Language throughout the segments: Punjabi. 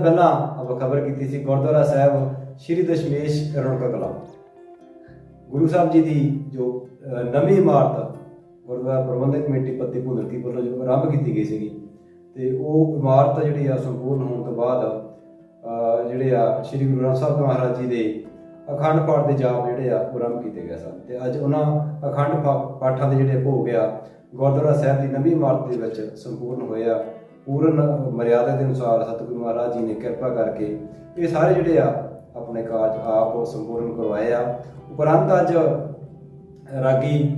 ਦੋ ਪਹਿਲਾਂ ਆਪਾਂ ਖਬਰ ਕੀਤੀ ਸੀ ਗੁਰਦੁਆਰਾ ਸਾਹਿਬ ਸ਼੍ਰੀ ਦਸ਼ਮੇਸ਼ ਰੌਣਕ ਕਲਾ। ਗੁਰੂ ਸਾਹਿਬ ਜੀ ਦੀ ਜੋ ਨਵੀਂ ਇਮਾਰਤ ਗੁਰਦੁਆਰਾ ਪ੍ਰਬੰਧਕ ਕਮੇਟੀ ਪੱਤੀ ਭੁੰਦਰਕੀ ਵੱਲੋਂ ਜੋ ਆਰੰਭ ਕੀਤੀ ਗਈ ਸੀਗੀ, ਤੇ ਉਹ ਇਮਾਰਤ ਜਿਹੜੀ ਆ ਸੰਪੂਰਨ ਹੋਣ ਤੋਂ ਬਾਅਦ ਜਿਹੜੇ ਆ ਸ਼੍ਰੀ ਗੁਰੂ ਗ੍ਰੰਥ ਸਾਹਿਬ ਮਹਾਰਾਜ ਜੀ ਦੇ ਅਖੰਡ ਪਾਠ ਦੇ ਜਾਪ ਜਿਹੜੇ ਆ ਉਹ ਆਰੰਭ ਕੀਤੇ ਗਏ ਸਨ। ਤੇ ਅੱਜ ਉਹਨਾਂ ਅਖੰਡ ਪਾ- ਪਾਠਾਂ ਦੇ ਜਿਹੜੇ ਭੋਗ ਆ, ਗੁਰਦੁਆਰਾ ਸਾਹਿਬ ਦੀ ਨਵੀਂ ਇਮਾਰਤ ਦੇ ਵਿੱਚ ਸੰਪੂਰਨ ਹੋਇਆ ਪੂਰਨ ਮਰਿਆਦਾ ਦੇ ਅਨੁਸਾਰ ਸਤਿਗੁਰੂ ਮਹਾਰਾਜ ਜੀ ਨੇ ਕਿਰਪਾ ਕਰਕੇ ਇਹ ਸਾਰੇ ਜਿਹੜੇ ਆ ਆਪਣੇ ਕਾਰਜ ਆਪ ਸੰਪੂਰਨ ਕਰਵਾਏ ਆ। ਉਪਰੰਤ ਅੱਜ ਰਾਗੀ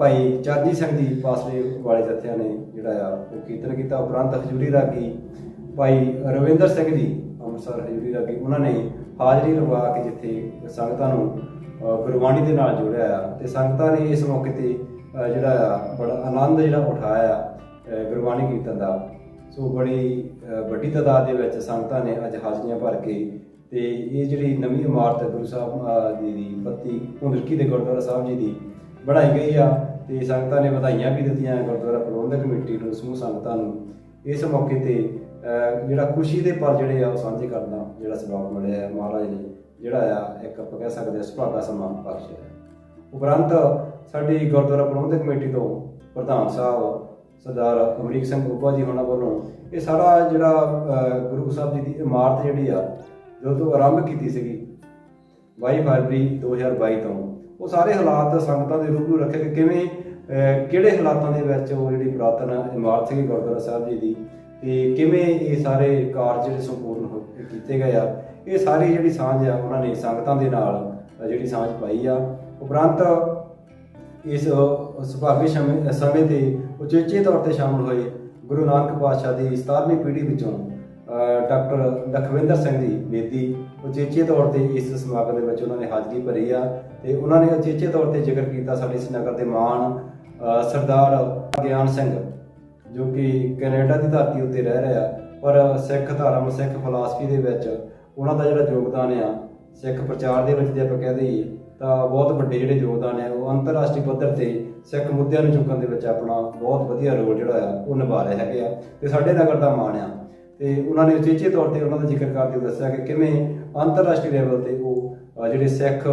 ਭਾਈ ਚਰਜੀ ਸਿੰਘ ਜੀ ਪਾਸਲੇ ਵਾਲੇ ਜਥਿਆਂ ਨੇ ਜਿਹੜਾ ਆ ਉਹ ਕੀਰਤਨ ਕੀਤਾ। ਉਪਰੰਤ ਹਜੂਰੀ ਰਾਗੀ ਭਾਈ ਰਵਿੰਦਰ ਸਿੰਘ ਜੀ, ਅੰਮ੍ਰਿਤਸਰ ਹਜੂਰੀ ਰਾਗੀ, ਉਹਨਾਂ ਨੇ ਹਾਜ਼ਰੀ ਲਵਾ ਕੇ ਜਿੱਥੇ ਸੰਗਤਾਂ ਨੂੰ ਗੁਰਬਾਣੀ ਦੇ ਨਾਲ ਜੋੜਿਆ ਆ। ਤੇ ਸੰਗਤਾਂ ਨੇ ਇਸ ਮੌਕੇ ਤੇ ਜਿਹੜਾ ਆ ਬੜਾ ਆਨੰਦ ਜਿਹੜਾ ਉਠਾਇਆ ਗੁਰਬਾਣੀ ਕੀਰਤਨ ਦਾ। ਸੋ ਬੜੀ ਵੱਡੀ ਤਾਦਾਦ ਦੇ ਵਿੱਚ ਸੰਗਤਾਂ ਨੇ ਅੱਜ ਹਾਜ਼ਰੀਆਂ ਭਰ ਕੇ ਤੇ ਇਹ ਜਿਹੜੀ ਨਵੀਂ ਇਮਾਰਤ ਗੁਰੂ ਸਾਹਿਬ ਜੀ ਦੀ ਦੀ ਪੱਤੀ ਹੁੰਦਰਕੀ ਦੇ ਗੁਰਦੁਆਰਾ ਸਾਹਿਬ ਜੀ ਦੀ ਬਣਾਈ ਗਈ ਆ ਤੇ ਸੰਗਤਾਂ ਨੇ ਵਧਾਈਆਂ ਵੀ ਦਿੱਤੀਆਂ ਗੁਰਦੁਆਰਾ ਪ੍ਰਬੰਧਕ ਕਮੇਟੀ ਨੂੰ, ਸਮੂਹ ਸੰਗਤਾਂ ਨੂੰ। ਇਸ ਮੌਕੇ ਤੇ ਜਿਹੜਾ ਖੁਸ਼ੀ ਦੇ ਪਲ ਜਿਹੜੇ ਆ ਉਹ ਸਾਂਝੇ ਕਰਨਾ ਜਿਹੜਾ ਸਬਬ ਮਿਲਿਆ ਮਹਾਰਾਜ ਨੇ ਜਿਹੜਾ ਆ, ਇੱਕ ਆਪਾਂ ਕਹਿ ਸਕਦੇ ਹਾਂ ਸੁਭਾਗਾ ਸਮਾਨ ਬਖਸ਼ਿਆ ਹੈ। ਉਪਰੰਤ ਸਾਡੀ ਗੁਰਦੁਆਰਾ ਪ੍ਰਬੰਧਕ ਕਮੇਟੀ ਤੋਂ ਪ੍ਰਧਾਨ ਸਾਹਿਬ ਸਰਦਾਰ ਅਮਰੀਕ ਸਿੰਘ ਗੋਪਾ ਜੀ ਹੋਣਾ ਵੱਲੋਂ ਇਹ ਸਾਰਾ ਜਿਹੜਾ ਗੁਰੂ ਸਾਹਿਬ ਜੀ ਦੀ ਇਮਾਰਤ ਜਿਹੜੀ ਆ, ਜਦੋਂ ਤੋਂ ਆਰੰਭ ਕੀਤੀ ਸੀਗੀ 22 ਫਰਵਰੀ 2022 ਤੋਂ, ਉਹ ਸਾਰੇ ਹਾਲਾਤ ਸੰਗਤਾਂ ਦੇ ਰੂਬਰੂ ਰੱਖੇ ਕਿ ਕਿਵੇਂ ਕਿਹੜੇ ਹਾਲਾਤਾਂ ਦੇ ਵਿੱਚ ਉਹ ਜਿਹੜੀ ਪੁਰਾਤਨ ਇਮਾਰਤ ਸੀਗੀ ਗੁਰਦੁਆਰਾ ਸਾਹਿਬ ਜੀ ਦੀ, ਤੇ ਕਿਵੇਂ ਇਹ ਸਾਰੇ ਕਾਰਜ ਜਿਹੜੇ ਸੰਪੂਰਨ ਹੋ- ਕੀਤੇ ਗਏ ਆ, ਇਹ ਸਾਰੀ ਜਿਹੜੀ ਸਾਂਝ ਆ, ਉਹਨਾਂ ਨੇ ਸੰਗਤਾਂ ਦੇ ਨਾਲ ਜਿਹੜੀ ਸਾਂਝ ਪਾਈ ਆ। ਉਪਰੰਤ ਇਸ ਸੁਭਾਗੀ ਸਮੇਂ ਸਮੇਂ ਤੇ ਉਚੇਚੇ ਤੌਰ ਤੇ ਸ਼ਾਮਲ ਹੋਏ ਗੁਰੂ ਨਾਨਕ ਪਾਤਸ਼ਾਹ ਦੀ 17ਵੀਂ ਪੀੜ੍ਹੀ ਵਿੱਚੋਂ ਡਾਕਟਰ ਲਖਵਿੰਦਰ ਸਿੰਘ ਜੀ ਬੇਦੀ ਉਚੇਚੇ ਤੌਰ ਤੇ ਇਸ ਸਮਾਗਮ ਦੇ ਵਿੱਚ ਉਹਨਾਂ ਨੇ ਹਾਜ਼ਰੀ ਭਰੀ ਆ ਤੇ ਉਹਨਾਂ ਨੇ ਉਚੇਚੇ ਤੌਰ ਤੇ ਜ਼ਿਕਰ ਕੀਤਾ ਸਾਡੇ ਇਸ ਨਗਰ ਦੇ ਮਾਨ ਸਰਦਾਰ ਗਿਆਨ ਸਿੰਘ, ਜੋ ਕਿ ਕੈਨੇਡਾ ਦੀ ਧਰਤੀ ਉੱਤੇ ਰਹਿ ਰਿਹਾ, ਪਰ ਸਿੱਖ ਧਰਮ, ਸਿੱਖ ਫਲਸਫੀ ਦੇ ਵਿੱਚ ਉਹਨਾਂ ਦਾ ਜਿਹੜਾ ਯੋਗਦਾਨ ਆ, ਸਿੱਖ ਪ੍ਰਚਾਰ ਦੇ ਵਿੱਚ ਜੇ ਆਪਾਂ ਕਹਿ ਦਈਏ ਬਹੁਤ ਵੱਡੇ ਜਿਹੜੇ ਯੋਗਦਾਨ ਹੈ, ਉਹ ਅੰਤਰਰਾਸ਼ਟਰੀ ਪੱਧਰ ਤੇ ਸਿੱਖ ਮੁੱਦਿਆਂ ਨੂੰ ਚੁੱਕਣ ਦੇ ਵਿੱਚ ਆਪਣਾ ਬਹੁਤ ਵਧੀਆ ਰੋਲ ਜਿਹੜਾ ਆ, ਉਹ ਨਿਭਾ ਰਹੇ ਹੈਗੇ ਆ ਤੇ ਸਾਡੇ ਨਗਰ ਦਾ ਮਾਣ ਆ। ਤੇ ਉਹਨਾਂ ਨੇ ਉਚੇਚੇ ਤੌਰ ਤੇ ਉਹਨਾਂ ਦਾ ਜ਼ਿਕਰ ਕਰਦੇ ਹੋਏ ਦੱਸਿਆ ਕਿ ਕਿਵੇਂ ਅੰਤਰਰਾਸ਼ਟਰੀ ਲੈਵਲ ਤੇ ਉਹ ਜਿਹੜੇ ਸਿੱਖ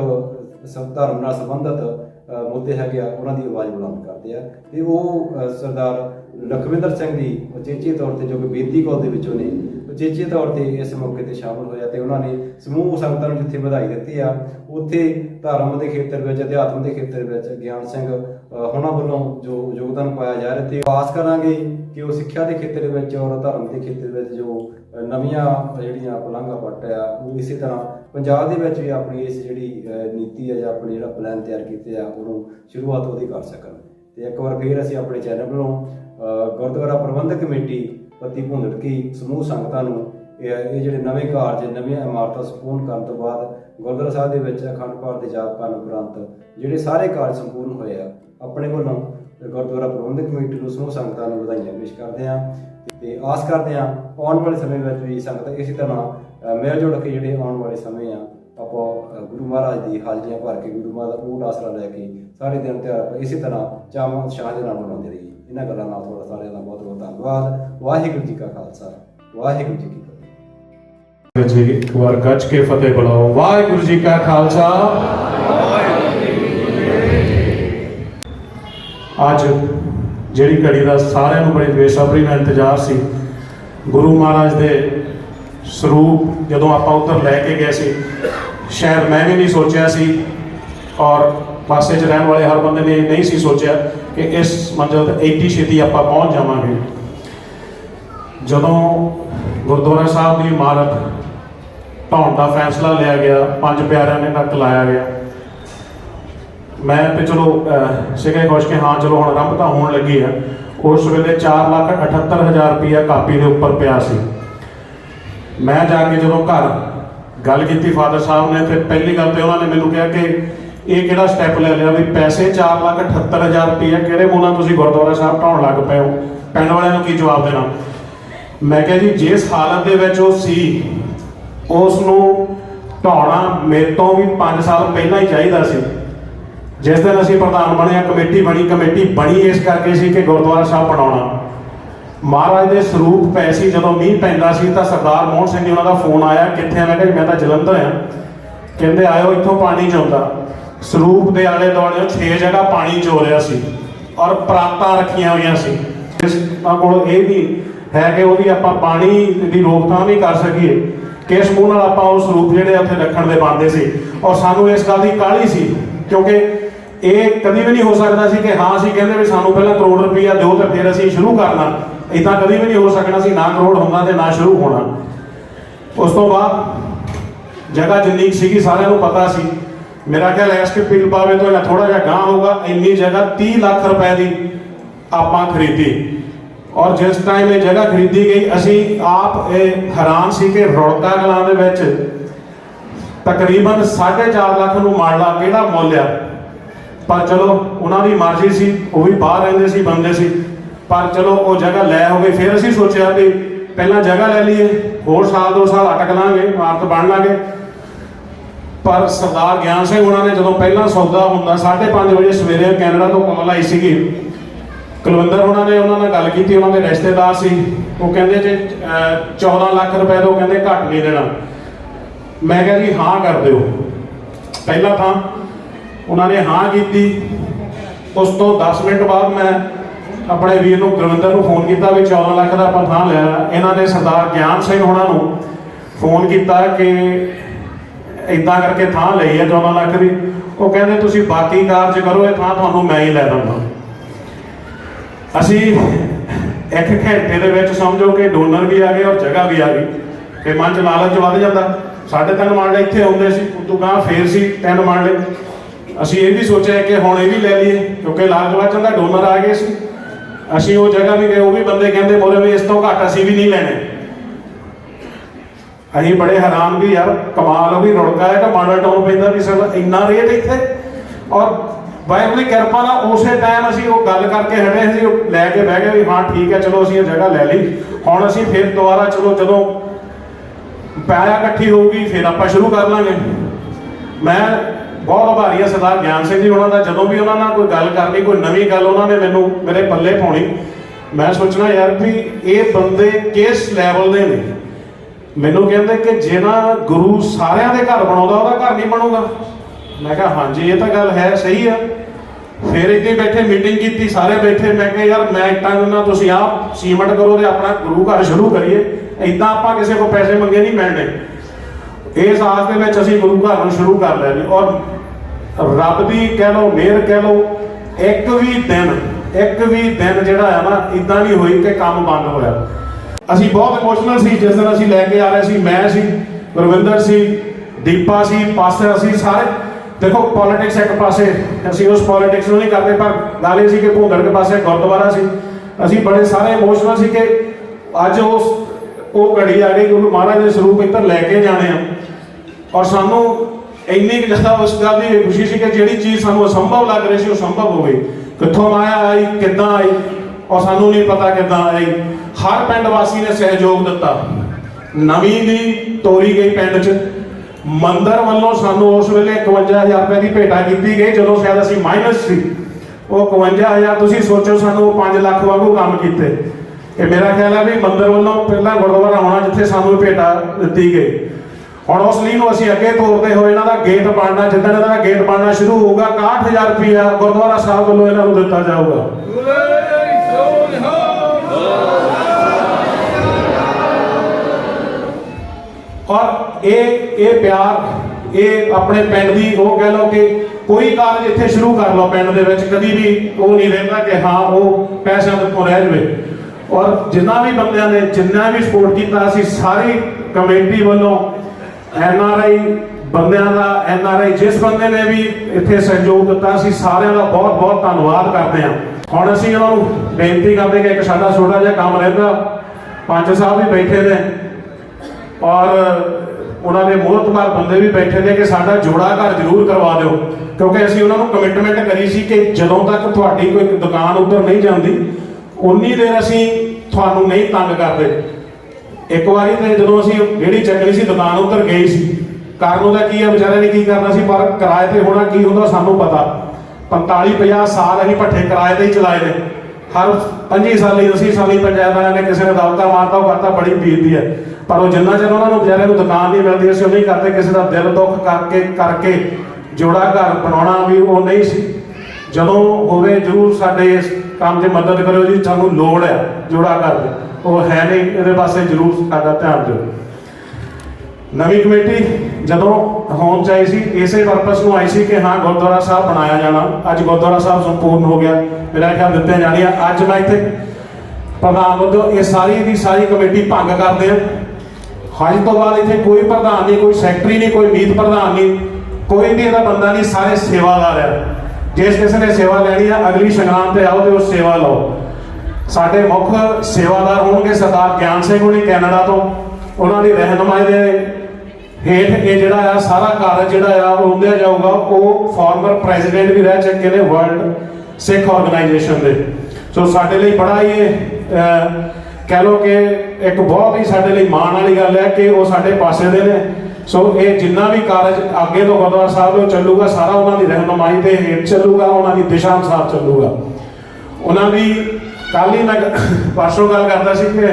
ਧਰਮ ਨਾਲ ਸੰਬੰਧਿਤ ਮੁੱਦੇ ਹੈਗੇ ਆ, ਉਹਨਾਂ ਦੀ ਆਵਾਜ਼ ਬੁਲੰਦ ਕਰਦੇ ਆ। ਤੇ ਉਹ ਸਰਦਾਰ ਲਖਵਿੰਦਰ ਸਿੰਘ ਦੀ ਉਚੇਚੇ ਤੌਰ ਤੇ ਜੋ ਕਿ ਬੇਦੀ ਕਾਲ ਦੇ ਵਿੱਚੋਂ ਨੇ ਉਚੇਚੇ ਤੌਰ ਤੇ ਇਸ ਮੌਕੇ ਤੇ ਸ਼ਾਮਲ ਹੋਇਆ ਤੇ ਉਹਨਾਂ ਨੇ ਸਮੂਹ ਸੰਗਤਾਂ ਨੂੰ ਜਿੱਥੇ ਵਧਾਈ ਦਿੱਤੀ ਆ, ਉੱਥੇ ਧਰਮ ਦੇ ਖੇਤਰ ਵਿੱਚ, ਅਧਿਆਤਮ ਦੇ ਖੇਤਰ ਵਿੱਚ ਗਿਆਨ ਸਿੰਘ ਉਹਨਾਂ ਵੱਲੋਂ ਜੋ ਯੋਗਦਾਨ ਪਾਇਆ ਜਾ ਰਿਹਾ ਤੇ ਆਸ ਕਰਾਂਗੇ ਕਿ ਉਹ ਸਿੱਖਿਆ ਦੇ ਖੇਤਰ ਵਿੱਚ ਔਰ ਧਰਮ ਦੇ ਖੇਤਰ ਵਿੱਚ ਜੋ ਨਵੀਆਂ ਜਿਹੜੀਆਂ ਪਲਾਂਘਾਂ ਪੱਟ ਆ, ਉਹ ਇਸੇ ਤਰ੍ਹਾਂ ਪੰਜਾਬ ਦੇ ਵਿੱਚ ਵੀ ਆਪਣੀ ਇਸ ਜਿਹੜੀ ਨੀਤੀ ਆ ਜਾਂ ਆਪਣੇ ਜਿਹੜਾ ਪਲਾਨ ਤਿਆਰ ਕੀਤੇ ਆ, ਉਹਨੂੰ ਸ਼ੁਰੂਆਤ ਉਹਦੀ ਕਰ ਸਕਣ। ਤੇ ਇੱਕ ਵਾਰ ਫੇਰ ਅਸੀਂ ਆਪਣੇ ਚੈਨਲ ਵੱਲੋਂ ਗੁਰਦੁਆਰਾ ਪ੍ਰਬੰਧਕ ਕਮੇਟੀ ਪੱਤੀ ਭੁੰਦੜਕੀ ਸਮੂਹ ਸੰਗਤਾਂ ਨੂੰ ਇਹ ਇਹ ਜਿਹੜੇ ਨਵੇਂ ਕਾਰਜ ਨਵੀਆਂ ਇਮਾਰਤਾਂ ਸੰਪੂਰਨ ਕਰਨ ਤੋਂ ਬਾਅਦ ਗੁਰਦੁਆਰਾ ਸਾਹਿਬ ਦੇ ਵਿੱਚ ਅਖੰਡ ਪਾਠ ਦੇ ਜਾਪ ਕਰਨ ਉਪਰੰਤ ਜਿਹੜੇ ਸਾਰੇ ਕਾਰਜ ਸੰਪੂਰਨ ਹੋਏ ਆ ਆਪਣੇ ਵੱਲੋਂ ਗੁਰਦੁਆਰਾ ਪ੍ਰਬੰਧਕ ਕਮੇਟੀ ਨੂੰ ਸਮੂਹ ਸੰਗਤਾਂ ਨੂੰ ਵਧਾਈਆਂ ਪੇਸ਼ ਕਰਦੇ ਹਾਂ ਤੇ ਆਸ ਕਰਦੇ ਹਾਂ ਆਉਣ ਵਾਲੇ ਸਮੇਂ ਵਿੱਚ ਵੀ ਸੰਗਤ ਇਸੇ ਤਰ੍ਹਾਂ ਅ, ਮਿਲ ਜੁਲ ਕੇ ਜਿਹੜੇ ਆਉਣ ਵਾਲੇ ਸਮੇਂ ਆ ਆਪਾਂ ਗੁਰੂ ਮਹਾਰਾਜ ਦੀ ਹਾਜ਼ਰੀਆਂ ਭਰ ਕੇ ਗੁਰੂ ਮਹਾਰਾਜ ਦਾ ਊਟ ਆਸਰਾ ਲੈ ਕੇ ਸਾਰੇ ਦਿਨ ਤਿਉਹਾਰ ਆਪਾਂ ਇਸੇ ਤਰ੍ਹਾਂ ਚਾਵਾਂ ਉਤਸ਼ਾਹ ਦੇ ਨਾਲ ਮਨਾਉਂਦੇ ਰਹੀਏ। ਇਹਨਾਂ ਗੱਲਾਂ ਨਾਲ ਤੁਹਾਡਾ ਸਾਰਿਆਂ ਦਾ ਬਹੁਤ ਧੰਨਵਾਦ। ਵਾਹਿਗੁਰੂ ਜੀ ਕਾ ਖਾਲਸਾ। ਵਾਹਿਗੁਰੂ ਜੀ ਕੀ ਫਤਿਹ। ਜੀ ਇੱਕ ਵਾਰ ਗੱਜ ਕੇ ਫਤਿਹ ਬੁਲਾਓ। ਵਾਹਿਗੁਰੂ ਜੀ ਕਾ ਖਾਲਸਾ। ਅੱਜ ਜਿਹੜੀ ਘੜੀ ਦਾ ਸਾਰਿਆਂ ਨੂੰ ਬੜੀ ਬੇਸਬਰੀ ਨਾਲ ਇੰਤਜ਼ਾਰ ਸੀ, ਗੁਰੂ ਮਹਾਰਾਜ ਦੇ ਸਰੂਪ ਜਦੋਂ ਆਪਾਂ ਉੱਧਰ ਲੈ ਕੇ ਗਏ ਸੀ, ਸ਼ਾਇਦ ਮੈਂ ਵੀ ਨਹੀਂ ਸੋਚਿਆ ਸੀ ਔਰ ਪਾਸੇ 'ਚ ਰਹਿਣ ਵਾਲੇ ਹਰ ਬੰਦੇ ਨੇ ਇਹ ਨਹੀਂ ਸੀ ਸੋਚਿਆ ਕਿ ਇਸ ਮੰਜ਼ਿਲ ਤੇ ਐਡੀ ਛੇਤੀ ਆਪਾਂ ਪਹੁੰਚ ਜਾਵਾਂਗੇ। ਜਦੋਂ ਗੁਰਦੁਆਰਾ ਸਾਹਿਬ ਦੀ ਇਮਾਰਤ ਢਾਉਣ ਦਾ ਫੈਸਲਾ ਲਿਆ ਗਿਆ ਪੰਜ ਪਿਆਰਿਆਂ ਨੇ ਤੱਕ ਲਾਇਆ ਗਿਆ। ਮੈਂ ਤੇ ਚਲੋ ਅਹ, ਸੀਗਾ ਕੁਛ ਕਿ ਹਾਂ ਚਲੋ ਹੁਣ ਆਰੰਭ ਤਾਂ ਹੋਣ ਲੱਗੀ ਆ ਉਸ ਵੇਲੇ 478000 ਰੁਪਇਆ ਕਾਪੀ ਦੇ ਉੱਪਰ ਪਿਆ ਸੀ। ਮੈਂ ਜਾ ਕੇ ਜਦੋਂ ਘਰ ਗੱਲ ਕੀਤੀ ਫਾਦਰ ਸਾਹਿਬ ਨੇ ਤੇ ਪਹਿਲੀ ਗੱਲ ਤੇ ਉਹਨਾਂ ਨੇ ਮੈਨੂੰ ਕਿਹਾ ਕਿ ਇਹ ਕਿਹੜਾ ਸਟੈਪ ਲੈ ਲਿਆ ਵੀ ਪੈਸੇ 478000 ਰੁਪਇਆ ਕਿਹੜੇ ਮੂੰਹ ਨਾਲ ਤੁਸੀਂ ਗੁਰਦੁਆਰਾ ਸਾਹਿਬ ਢਾਉਣ ਲੱਗ ਪਏ ਹੋ? ਪਿੰਡ ਵਾਲਿਆਂ ਨੂੰ ਕੀ ਜਵਾਬ ਦੇਣਾ? ਮੈਂ ਕਿਹਾ ਜੀ, ਜਿਸ ਹਾਲਤ ਦੇ ਵਿੱਚ ਉਹ ਸੀ ਉਸ ਨੂੰ ਢਾਉਣਾ ਮੇਰੇ ਤੋਂ ਵੀ 5 ਸਾਲ ਪਹਿਲਾਂ ਹੀ ਚਾਹੀਦਾ ਸੀ। ਜਿਸ ਦਿਨ ਅਸੀਂ ਪ੍ਰਧਾਨ ਬਣਿਆ ਕਮੇਟੀ ਬਣੀ ਕਮੇਟੀ ਬਣੀ ਇਸ ਕਰਕੇ ਸੀ ਕਿ ਗੁਰਦੁਆਰਾ ਸਾਹਿਬ ਬਣਾਉਣਾ। ਮਹਾਰਾਜ ਦੇ ਸਰੂਪ ਪਏ ਸੀ, ਜਦੋਂ ਮੀਂਹ ਪੈਂਦਾ ਸੀ ਤਾਂ ਸਰਦਾਰ ਮੋਹਨ ਸਿੰਘ ਜੀ ਉਹਨਾਂ ਦਾ ਫੋਨ ਆਇਆ, ਕਿੱਥੇ ਆ? ਮੈਂ ਕਿਹਾ ਮੈਂ ਤਾਂ ਜਲੰਧਰ ਆ। ਕਹਿੰਦੇ, ਆਇਓ, ਇੱਥੋਂ ਪਾਣੀ ਚਾਉਂਦਾ ਸਰੂਪ ਦੇ ਆਲੇ ਦੁਆਲੇ 6 ਜਗ੍ਹਾ ਪਾਣੀ ਚੋ ਰਿਹਾ ਸੀ ਔਰ ਪ੍ਰਾਤਾਂ ਰੱਖੀਆਂ ਹੋਈਆਂ ਸੀ। ਇਸ ਕੋਲ ਇਹ ਵੀ ਹੈ ਕਿ ਉਹਦੀ ਆਪਾਂ ਪਾਣੀ ਦੀ ਰੋਕਥਾਮ ਵੀ ਕਰ ਸਕੀਏ। ਕਿਸ ਮੂੰਹ ਨਾਲ ਆਪਾਂ ਉਹ ਸਰੂਪ ਜਿਹੜੇ ਉੱਥੇ ਰੱਖਣ ਦੇ ਬਣਦੇ ਸੀ। ਔਰ ਸਾਨੂੰ ਇਸ ਗੱਲ ਦੀ ਕਾਹਲੀ ਸੀ, ਕਿਉਂਕਿ ਇਹ ਕਦੀ ਵੀ ਨਹੀਂ ਹੋ ਸਕਦਾ ਸੀ ਕਿ ਹਾਂ, ਅਸੀਂ ਕਹਿੰਦੇ ਵੀ ਸਾਨੂੰ ਪਹਿਲਾਂ ਕਰੋੜ ਰੁਪਈਆ ਦਿਓ ਤੇ ਫਿਰ ਅਸੀਂ ਸ਼ੁਰੂ ਕਰਨਾ। ਇਦਾਂ ਕਦੀ ਵੀ ਨਹੀਂ ਹੋ ਸਕਣਾ ਸੀ, ਨਾ ਕਰੋੜ ਹੁੰਦਾ ਤੇ ਨਾ ਸ਼ੁਰੂ ਹੋਣਾ। ਉਸ ਤੋਂ ਬਾਅਦ ਜਗ੍ਹਾ ਜਿੰਨੀ ਕੁ ਸੀਗੀ, ਸਾਰਿਆਂ ਨੂੰ ਪਤਾ ਸੀ। ਮੇਰਾ ਖਿਆਲ ਐਸ ਕਿ ਪਿਲ ਪਾਵੇ ਤੋਂ ਜਾਂ ਥੋੜਾ ਜਿਹਾ ਗਾਂ ਹੋਊਗਾ, ਇੰਨੀ ਜਗ੍ਹਾ 30 ਲੱਖ ਰੁਪਏ ਦੀ ਆਪਾਂ ਖਰੀਦੀ। ਔਰ ਜਿਸ ਟਾਈਮ ਇਹ ਜਗ੍ਹਾ ਖਰੀਦੀ ਗਈ, ਅਸੀਂ ਆਪ ਇਹ ਹੈਰਾਨ ਸੀ ਕਿ ਰੌੜਕਾ ਕਲਾਂ ਦੇ ਵਿੱਚ ਤਕਰੀਬਨ 4.5 ਲੱਖ ਨੂੰ ਮਾਰਲਾ ਕਿਹੜਾ ਮੁੱਲ ਆ। ਪਰ ਚਲੋ, ਉਹਨਾਂ ਦੀ ਮਰਜ਼ੀ ਸੀ, ਉਹ ਵੀ ਬਾਹਰ ਰਹਿੰਦੇ ਸੀ, ਬੰਦੇ ਸੀ। ਪਰ ਚਲੋ, ਉਹ ਜਗ੍ਹਾ ਲੈ ਹੋ ਗਈ। ਫਿਰ ਅਸੀਂ ਸੋਚਿਆ ਵੀ ਪਹਿਲਾਂ ਜਗ੍ਹਾ ਲੈ ਲਈਏ, ਹੋਰ ਸਾਲ ਦੋ ਸਾਲ ਅਟਕ ਲਾਂਗੇ, ਇਮਾਰਤ ਬਣ ਲਾਂਗੇ। ਪਰ ਸਰਦਾਰ ਗਿਆਨ ਸਿੰਘ ਉਹਨਾਂ ਨੇ ਜਦੋਂ ਪਹਿਲਾਂ ਸੌਦਾ ਹੁੰਦਾ 5:30 ਵਜੇ ਸਵੇਰੇ ਕੈਨੇਡਾ ਤੋਂ ਕਾਲ ਆਈ ਸੀਗੀ। ਕੁਲਵਿੰਦਰ ਉਹਨਾਂ ਨੇ ਉਹਨਾਂ ਨਾਲ ਗੱਲ ਕੀਤੀ ਉਹਨਾਂ ਦੇ ਰਿਸ਼ਤੇਦਾਰ ਸੀ। ਉਹ ਕਹਿੰਦੇ ਜੇ ਅਹ, 14 ਲੱਖ ਰੁਪਏ ਤੋਂ ਕਹਿੰਦੇ ਘੱਟ ਨਹੀਂ ਦੇਣਾ। ਮੈਂ ਕਿਹਾ ਜੀ ਹਾਂ ਕਰ ਦਿਓ। ਪਹਿਲਾਂ ਤਾਂ ਉਹਨਾਂ ਨੇ ਹਾਂ ਕੀਤੀ। ਉਸ ਤੋਂ 10 ਮਿੰਟ ਬਾਅਦ ਮੈਂ ਆਪਣੇ ਵੀਰ ਨੂੰ ਗੁਰਵਿੰਦਰ ਨੂੰ ਫੋਨ ਕੀਤਾ ਵੀ 14 ਲੱਖ ਦਾ ਆਪਾਂ ਥਾਂ ਲਿਆ। ਇਹਨਾਂ ਨੇ ਸਰਦਾਰ ਗਿਆਨ ਸਿੰਘ ਹੋਣਾ ਨੂੰ ਫੋਨ ਕੀਤਾ ਕਿ ਇਦਾਂ ਕਰਕੇ ਥਾਂ ਲਈ ਹੈ 14 ਲੱਖ ਦੀ। ਉਹ ਕਹਿੰਦੇ ਤੁਸੀਂ ਬਾਕੀ ਕਾਰਜ ਕਰੋ ਇਹ ਥਾਂ ਤੁਹਾਨੂੰ ਮੈਂ ਹੀ ਲੈ ਦਵਾਂਗਾ ਅਸੀਂ ਇੱਕ ਘੰਟੇ ਦੇ ਵਿੱਚ ਸਮਝੋ ਕਿ ਡੋਨਰ ਵੀ ਆ ਗਏ ਔਰ ਜਗ੍ਹਾ ਵੀ ਆ ਗਈ, ਕਿ ਮਨ ਚ ਲਾਲਚ ਵੱਧ ਜਾਂਦਾ। ਸਾਡੇ ਤਿੰਨ ਮਾਰਲੇ ਇੱਥੇ ਆਉਂਦੇ ਸੀ, ਉਦੋਂ ਗਾਂ ਫੇਰ ਸੀ ਤਿੰਨ ਮਾਰਲੇ ਅਸੀਂ ਇਹ ਵੀ ਸੋਚਿਆ ਕਿ ਹੁਣ ਇਹ ਵੀ ਲੈ ਲਈਏ, ਕਿਉਂਕਿ ਲਾਲਚ ਵੱਧ ਜਾਂਦਾ ਡੋਨਰ ਆ ਗਏ ਸੀ। ਅਸੀਂ ਉਹ ਜਗ੍ਹਾ ਵੀ ਗਏ, ਉਹ ਵੀ ਬੰਦੇ ਕਹਿੰਦੇ ਬੋਲੇ ਵੀ ਇਸ ਤੋਂ ਘੱਟ ਅਸੀਂ ਵੀ ਨਹੀਂ ਲੈਣੇ। ਅਸੀਂ ਬੜੇ ਹੈਰਾਨ ਵੀ ਯਾਰ, ਕਮਾਲ ਵੀ ਰੁੜਕਾ ਹੈ ਤਾਂ ਮਾਡਲ ਟਾਊਨ ਪੈਂਦਾ ਵੀ ਸਰ ਇੰਨਾ ਰੇਟ ਇੱਥੇ। ਔਰ ਵਾਹਿਗੁਰੂ ਦੀ ਕਿਰਪਾ ਨਾਲ ਉਸੇ ਟਾਈਮ ਅਸੀਂ ਉਹ ਗੱਲ ਕਰਕੇ ਹਟੇ ਸੀ, ਉਹ ਲੈ ਕੇ ਬਹਿ ਗਏ ਵੀ ਹਾਂ, ਠੀਕ ਹੈ, ਚਲੋ ਅਸੀਂ ਇਹ ਜਗ੍ਹਾ ਲੈ ਲਈ। ਹੁਣ ਅਸੀਂ ਫਿਰ ਦੁਬਾਰਾ ਚਲੋ, ਜਦੋਂ ਪੈਰਾ ਇਕੱਠੀ ਹੋਊਗੀ, ਫਿਰ ਆਪਾਂ ਸ਼ੁਰੂ ਕਰ ਲਾਂਗੇ। ਮੈਂ ਬਹੁਤ ਆਭਾਰੀ ਹਾਂ ਸਰਦਾਰ ਗਿਆਨ ਸਿੰਘ ਜੀ ਉਹਨਾਂ ਦਾ, ਜਦੋਂ ਵੀ ਉਹਨਾਂ ਨਾਲ ਕੋਈ ਗੱਲ ਕਰਨੀ, ਕੋਈ ਨਵੀਂ ਗੱਲ, ਉਹਨਾਂ ਨੇ ਮੈਨੂੰ ਮੇਰੇ ਪੱਲੇ ਪਾਉਣੀ। ਮੈਂ ਸੋਚਣਾ ਯਾਰ ਵੀ ਇਹ ਬੰਦੇ ਕਿਸ ਲੈਵਲ ਦੇ ਨੇ? ਮੈਨੂੰ ਕਹਿੰਦੇ ਕਿ ਜਿਹੜਾ ਗੁਰੂ ਸਾਰਿਆਂ ਦੇ ਘਰ ਬਣਾਉਂਦਾ, ਉਹਦਾ ਘਰ ਨਹੀਂ ਬਣੂਗਾ। ਮੈਂ ਕਿਹਾ, ਹਾਂਜੀ, ਇਹ ਤਾਂ ਗੱਲ ਹੈ, ਸਹੀ ਆ। ਫਿਰ ਇੱਥੇ ਬੈਠੇ ਮੀਟਿੰਗ ਕੀਤੀ, ਸਾਰੇ ਬੈਠੇ, ਮੈਂ ਕਿਹਾ, ਯਾਰ, ਮੈਂ ਇੱਟਾਂ ਦਿੰਦਾ ਤੁਸੀਂ ਆਪ ਸੀਮੈਂਟ ਕਰੋ ਤੇ ਆਪਣਾ ਗੁਰੂ ਘਰ ਸ਼ੁਰੂ ਕਰੀਏ। ਇਦਾਂ ਆਪਾਂ ਕਿਸੇ ਕੋਲ ਪੈਸੇ ਮੰਗੇ ਨਹੀਂ ਮਿਲਣੇ। ਇਸ ਆਸ ਦੇ ਵਿੱਚ ਅਸੀਂ ਗੁਰੂ ਘਰ ਨੂੰ ਸ਼ੁਰੂ ਕਰ ਲਿਆ ਜੀ। ਔਰ ਰੱਬ ਦੀ ਕਹਿ ਲਓ, ਮਿਹਰ ਕਹਿ ਲਓ, ਇੱਕ ਵੀ ਦਿਨ, ਇੱਕ ਵੀ ਦਿਨ ਜਿਹੜਾ ਆ ਨਾ ਇਦਾਂ ਨਹੀਂ ਹੋਈ ਕਿ ਕੰਮ ਬੰਦ ਹੋਇਆ। ਅਸੀਂ ਬਹੁਤ ਇਮੋਸ਼ਨਲ ਸੀ, ਜਿਸ ਦਿਨ ਅਸੀਂ ਲੈ ਕੇ ਆ ਰਹੇ ਸੀ, ਮੈਂ ਸੀ, ਗੁਰਵਿੰਦਰ ਸੀ, ਦੀਪਾ ਸੀ ਪਾਸਟਰ ਅਸੀਂ ਸਾਰੇ ਦੇਖੋ ਪੋਲਿਟਿਕਸ ਇੱਕ ਪਾਸੇ, ਅਸੀਂ ਉਸ ਪੋਲਿਟਿਕਸ ਨੂੰ ਨਹੀਂ ਕਰਦੇ, ਪਰ ਗੱਲ ਇਹ ਸੀ ਕਿ ਭੂੰਦੜ ਦੇ ਪਾਸੇ ਗੁਰਦੁਆਰਾ ਸੀ। ਅਸੀਂ ਬੜੇ ਸਾਰੇ ਇਮੋਸ਼ਨਲ ਸੀ ਕਿ ਅੱਜ ਉਸ, ਉਹ ਘੜੀ ਆ ਗਈ, ਗੁਰੂ ਮਹਾਰਾਜ ਦੇ ਸਰੂਪ ਇੱਧਰ ਲੈ ਕੇ ਜਾਣੇ ਆ। ਔਰ ਸਾਨੂੰ ਇੰਨੀ ਕੁ ਜ਼ਿਆਦਾ ਉਸ ਗੱਲ ਦੀ ਖੁਸ਼ੀ ਸੀ ਕਿ ਜਿਹੜੀ ਚੀਜ਼ ਸਾਨੂੰ ਅਸੰਭਵ ਲੱਗ ਰਹੀ ਸੀ, ਉਹ ਸੰਭਵ ਹੋ ਗਈ। ਕਿੱਥੋਂ ਮਾਇਆ ਆਈ, ਕਿੱਦਾਂ ਆਈ, ਔਰ ਸਾਨੂੰ ਨਹੀਂ ਪਤਾ ਕਿੱਦਾਂ ਆਈ। ਹਰ ਪਿੰਡ ਵਾਸੀ ਨੇ ਸਹਿਯੋਗ ਦਿੱਤਾ। ਨਵੀਂ ਦੀ ਤੋਰੀ ਗਈ ਪਿੰਡ 'ਚ। ਮੰਦਰ ਵੱਲੋਂ ਸਾਨੂੰ ਉਸ ਵੇਲੇ 51000 ਰੁਪਏ ਦੀ ਭੇਟਾ ਕੀਤੀ ਗਈ, ਜਦੋਂ ਸ਼ਾਇਦ ਅਸੀਂ ਮਾਈਨਸ ਸੀ। ਉਹ 51000 ਤੁਸੀਂ ਸੋਚੋ ਸਾਨੂੰ ਉਹ 5 ਲੱਖ ਵਾਂਗੂ ਕੰਮ ਕੀਤੇ। ਇਹ ਮੇਰਾ ਖਿਆਲ ਹੈ ਵੀ ਮੰਦਰ ਵੱਲੋਂ ਪਹਿਲਾਂ ਗੁਰਦੁਆਰਾ ਆਉਣਾ ਜਿੱਥੇ ਸਾਨੂੰ ਭੇਟਾ ਦਿੱਤੀ ਗਈ। ਹੁਣ ਉਸ ਲਈ ਨੂੰ ਅਸੀਂ ਅੱਗੇ ਤੋਰਦੇ ਹੋਏ ਇਹਨਾਂ ਦਾ ਗੇਟ ਬਣਨਾ, ਜਿੱਦਣ ਇਹਨਾਂ ਦਾ ਗੇਟ ਬਣਨਾ ਸ਼ੁਰੂ ਹੋਊਗਾ 61000 ਰੁਪਇਆ ਗੁਰਦੁਆਰਾ ਸਾਹਿਬ ਵੱਲੋਂ ਇਹਨਾਂ ਨੂੰ ਦਿੱਤਾ ਜਾਊਗਾ। ਔਰ ਇਹ ਇਹ ਪਿਆਰ, ਇਹ ਆਪਣੇ ਪਿੰਡ ਦੀ ਉਹ ਕਹਿ ਲਓ ਕਿ ਕੋਈ ਕਾਰਜ ਇੱਥੇ ਸ਼ੁਰੂ ਕਰ ਲਓ ਪਿੰਡ ਦੇ ਵਿੱਚ, ਕਦੀ ਵੀ ਉਹ ਨਹੀਂ ਰਹਿੰਦਾ ਕਿ ਹਾਂ, ਉਹ ਪੈਸਿਆਂ ਦੇ ਤੋਂ ਰਹਿ ਜਵੇ। ਔਰ ਜਿੰਨਾ ਵੀ ਬੰਦਿਆਂ ਨੇ ਜਿੰਨਾ ਵੀ ਸਪੋਰਟ ਕੀਤਾ, ਅਸੀਂ ਸਾਰੀ ਕਮੇਟੀ ਵੱਲੋਂ ਐਨ ਆਰ ਆਈ ਬੰਦਿਆਂ ਦਾ, ਐਨ ਆਰ ਆਈ ਜਿਸ ਬੰਦੇ ਨੇ ਵੀ ਇੱਥੇ ਸਹਿਯੋਗ ਦਿੱਤਾ, ਅਸੀਂ ਸਾਰਿਆਂ ਦਾ ਬਹੁਤ ਬਹੁਤ ਧੰਨਵਾਦ ਕਰਦੇ ਹਾਂ। ਹੁਣ ਅਸੀਂ ਉਹਨਾਂ ਨੂੰ ਬੇਨਤੀ ਕਰਦੇ ਕਿ ਇੱਕ ਸਾਡਾ ਛੋਟਾ ਜਿਹਾ ਕੰਮ ਰਹਿੰਦਾ। ਪੰਜ ਸਾਹਿਬ ਵੀ ਬੈਠੇ ਨੇ। ਔਰ ਉਹਨਾਂ ਦੇ ਮੋਹਤਬਾਰ ਬੰਦੇ ਵੀ ਬੈਠੇ ਨੇ ਕਿ ਸਾਡਾ ਜੋੜਾ ਘਰ ਜ਼ਰੂਰ ਕਰਵਾ ਦਿਓ। ਕਿਉਂਕਿ ਅਸੀਂ ਉਹਨਾਂ ਨੂੰ ਕਮਿਟਮੈਂਟ ਕਰੀ ਸੀ ਕਿ ਜਦੋਂ ਤੱਕ ਤੁਹਾਡੀ ਕੋਈ ਦੁਕਾਨ ਉੱਧਰ ਨਹੀਂ ਜਾਂਦੀ, ਉਨੀ ਦੇਰ ਅਸੀਂ ਤੁਹਾਨੂੰ ਨਹੀਂ ਤੰਗ ਕਰਦੇ। ਇੱਕ ਵਾਰੀ ਤੇ ਜਦੋਂ ਅਸੀਂ ਜਿਹੜੀ ਚੱਕਰੀ ਸੀ ਦੁਕਾਨ ਉੱਧਰ ਗਈ ਸੀ, ਕਾਰਨ ਉਹਦਾ ਕੀ ਹੈ ਵਿਚਾਰੇ ਨੇ ਕੀ ਕਰਨਾ ਸੀ? ਪਰ ਕਿਰਾਏ ਤੇ ਹੋਣਾ ਕੀ ਹੁੰਦਾ ਸਾਨੂੰ ਪਤਾ। 45 50 ਸਾਲ ਅਸੀਂ ਭੱਠੇ ਕਿਰਾਏ ਤੇ ਹੀ ਚਲਾਏ ਨੇ। ਹਰ 25 ਸਾਲੀ 80 ਸਾਲੀ ਪੰਚਾਇਤ ਵਾਲਿਆਂ ਨੇ ਕਿਸੇ ਨੇ ਦਬਕਾ ਮਾਰਤਾ, ਉਹ ਕਰਤਾ, ਬੜੀ ਬੀਤਦੀ ਹੈ। ਪਰ ਉਹ ਜਿੰਨਾ ਚਿਰ ਉਹਨਾਂ ਨੂੰ ਵਿਚਾਰਿਆਂ ਨੂੰ ਦੁਕਾਨ ਨਹੀਂ ਮਿਲਦੀ, ਅਸੀਂ ਉਹ ਨਹੀਂ ਕਰਦੇ, ਕਿਸੇ ਦਾ ਦਿਲ ਦੁੱਖ ਕਰਕੇ ਕਰਕੇ ਜੋੜਾ ਘਰ ਬਣਾਉਣਾ ਵੀ ਉਹ ਨਹੀਂ ਸੀ। ਜਦੋਂ ਹੋਵੇ ਜਰੂਰ ਸਾਡੇ ਇਸ ਕੰਮ 'ਚ ਮਦਦ ਕਰਿਓ ਜੀ, ਸਾਨੂੰ ਲੋੜ ਹੈ ਜੋੜਾ ਘਰ ਦੀ। ਉਹ ਹੈ ਨਹੀਂ, ਇਹਦੇ ਪਾਸੇ ਜਰੂਰ ਸਾਡਾ ਧਿਆਨ ਦਿਓ। ਨਵੀਂ ਕਮੇਟੀ ਜਦੋਂ ਹੋਂਦ ਚ ਆਈ ਸੀ, ਇਸੇ ਪਰਪਸ ਨੂੰ ਆਈ ਸੀ ਕਿ ਹਾਂ, ਗੁਰਦੁਆਰਾ ਸਾਹਿਬ ਬਣਾਇਆ ਜਾਣਾ। ਅੱਜ ਗੁਰਦੁਆਰਾ ਸਾਹਿਬ ਸੰਪੂਰਨ ਹੋ ਗਿਆ। ਮੇਰਾ ਖਿਆਲ ਦਿੱਤੇ ਜਾਣੀਆਂ ਅੱਜ ਮੈਂ ਇੱਥੇ ਪ੍ਰਧਾਨ ਵੱਲੋਂ ਇਹ ਸਾਰੀ ਦੀ ਸਾਰੀ ਕਮੇਟੀ ਭੰਗ ਕਰਦੇ ਆ। ਅੱਜ ਤੋਂ ਬਾਅਦ ਇੱਥੇ ਕੋਈ ਪ੍ਰਧਾਨ ਨਹੀਂ, ਕੋਈ ਸੈਕਟਰੀ ਨਹੀਂ, ਕੋਈ ਮੀਤ ਪ੍ਰਧਾਨ ਨਹੀਂ, ਕੋਈ ਵੀ ਇਹਦਾ ਬੰਦਾ ਨਹੀਂ, ਸਾਰੇ ਸੇਵਾਦਾਰ ਆ। ਜਿਸ ਕਿਸੇ ਨੇ ਸੇਵਾ ਲੈਣੀ ਆ, ਅਗਲੀ ਸੰਗਰਾਮ ਤੇ ਆਓ ਤੇ ਉਹ ਸੇਵਾ ਲਓ। ਸਾਡੇ ਮੁੱਖ ਸੇਵਾਦਾਰ ਹੋਣਗੇ ਸਰਦਾਰ ਗਿਆਨ ਸਿੰਘ ਹੁਣੀ ਕੈਨੇਡਾ ਤੋਂ। ਉਹਨਾਂ ਦੀ ਰਹਿਨਮਾਈ ਦੇ ਹੇਠ ਇਹ ਜਿਹੜਾ ਆ, ਸਾਰਾ ਕਾਰਜ ਜਿਹੜਾ ਆ, ਉਹ ਹੁੰਦਿਆ ਜਾਊਗਾ। ਉਹ ਫਾਰਮਰ ਪ੍ਰੈਜ਼ੀਡੈਂਟ ਵੀ ਰਹਿ ਚੁੱਕੇ ਨੇ ਵਰਲਡ ਸਿੱਖ ਆਰਗੇਨਾਈਜੇਸ਼ਨ ਦੇ। ਸੋ ਸਾਡੇ ਲਈ ਬੜਾ ਹੀ ਕਹਿ ਲਓ ਕਿ ਇੱਕ ਬਹੁਤ ਹੀ ਸਾਡੇ ਲਈ ਮਾਣ ਵਾਲੀ ਗੱਲ ਹੈ ਕਿ ਉਹ ਸਾਡੇ ਪਾਸੇ ਦੇ ਨੇ। ਸੋ ਇਹ ਜਿੰਨਾ ਵੀ ਕਾਰਜ ਅੱਗੇ ਤੋਂ ਗੁਰਦੁਆਰਾ ਸਾਹਿਬ ਤੋਂ ਚੱਲੂਗਾ, ਸਾਰਾ ਉਹਨਾਂ ਦੀ ਰਹਿਨਮਾਈ 'ਤੇ ਹੇਠ ਚੱਲੂਗਾ, ਉਹਨਾਂ ਦੀ ਦਿਸ਼ਾ ਅਨੁਸਾਰ ਚੱਲੂਗਾ। ਉਹਨਾਂ ਦੀ ਕੱਲ ਹੀ ਮੈਂ ਪਰਸੋਂ ਗੱਲ ਕਰਦਾ ਸੀ ਕਿ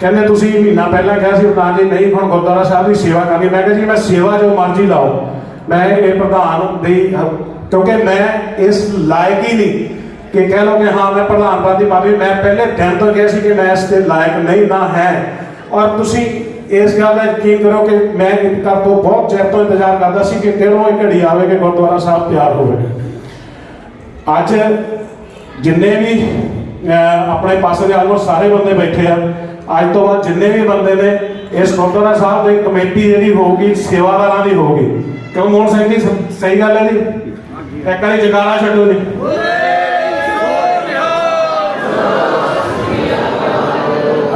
ਕਹਿੰਦੇ ਤੁਸੀਂ ਮਹੀਨਾ ਪਹਿਲਾਂ ਕਿਹਾ ਸੀ, ਪ੍ਰਧਾਨ ਜੀ, ਨਹੀਂ, ਹੁਣ ਗੁਰਦੁਆਰਾ ਸਾਹਿਬ ਦੀ ਸੇਵਾ ਕਰਨੀ। ਮੈਂ ਕਿਹਾ ਜੀ, ਮੈਂ ਸੇਵਾ ਜੋ ਮਰਜ਼ੀ ਲਾਓ। ਮੈਂ ਇਹ ਪ੍ਰਧਾਨ ਦੀ, ਕਿਉਂਕਿ ਮੈਂ ਇਸ ਲਾਇਕ ਹੀ ਨਹੀਂ। ਕਿ ਕਹਿ ਲਓ ਕਿ ਹਾਂ, ਮੈਂ ਪ੍ਰਧਾਨ ਪਦ ਦੀ ਪਾਵੀ ਮੈਂ ਪਹਿਲੇ ਦਿਨ ਤੋਂ ਕਿਹਾ ਸੀ ਕਿ ਮੈਂ ਇਸ ਦੇ ਲਾਇਕ ਨਹੀਂ ਨਾ ਹੈ। ਔਰ ਤੁਸੀਂ ਇਸ ਗੱਲ ਦਾ ਯਕੀਨ ਕਰੋ ਕਿ ਮੈਂ ਇੱਕ ਕਰ ਤੋਂ ਬਹੁਤ ਚਿਰ ਤੋਂ ਇੰਤਜ਼ਾਰ ਕਰਦਾ ਸੀ ਕਿ ਕਿਹੜੋਂ ਇਹ ਘੜੀ ਆਵੇ ਕਿ ਗੁਰਦੁਆਰਾ ਸਾਹਿਬ ਤਿਆਰ ਹੋਵੇ। ਅੱਜ ਜਿੰਨੇ ਵੀ ਆਪਣੇ ਪਾਸੇ ਦੇ ਆਲਮੋਸਟ ਸਾਰੇ ਬੰਦੇ ਬੈਠੇ ਆ, ਅੱਜ ਤੋਂ ਬਾਅਦ ਜਿੰਨੇ ਵੀ ਬੰਦੇ ਨੇ, ਇਸ ਗੁਰਦੁਆਰਾ ਸਾਹਿਬ ਦੀ ਕਮੇਟੀ ਜਿਹੜੀ ਹੋਊਗੀ, ਸੇਵਾਦਾਰਾਂ ਦੀ ਹੋਊਗੀ। ਕਿਉਂ ਮੋਹਨ ਸਿੰਘ ਜੀ, ਸਹੀ ਗੱਲ ਹੈ ਜੀ? ਇੱਕ ਵਾਰੀ ਜਗਾਰਾ ਛੱਡੋ ਜੀ।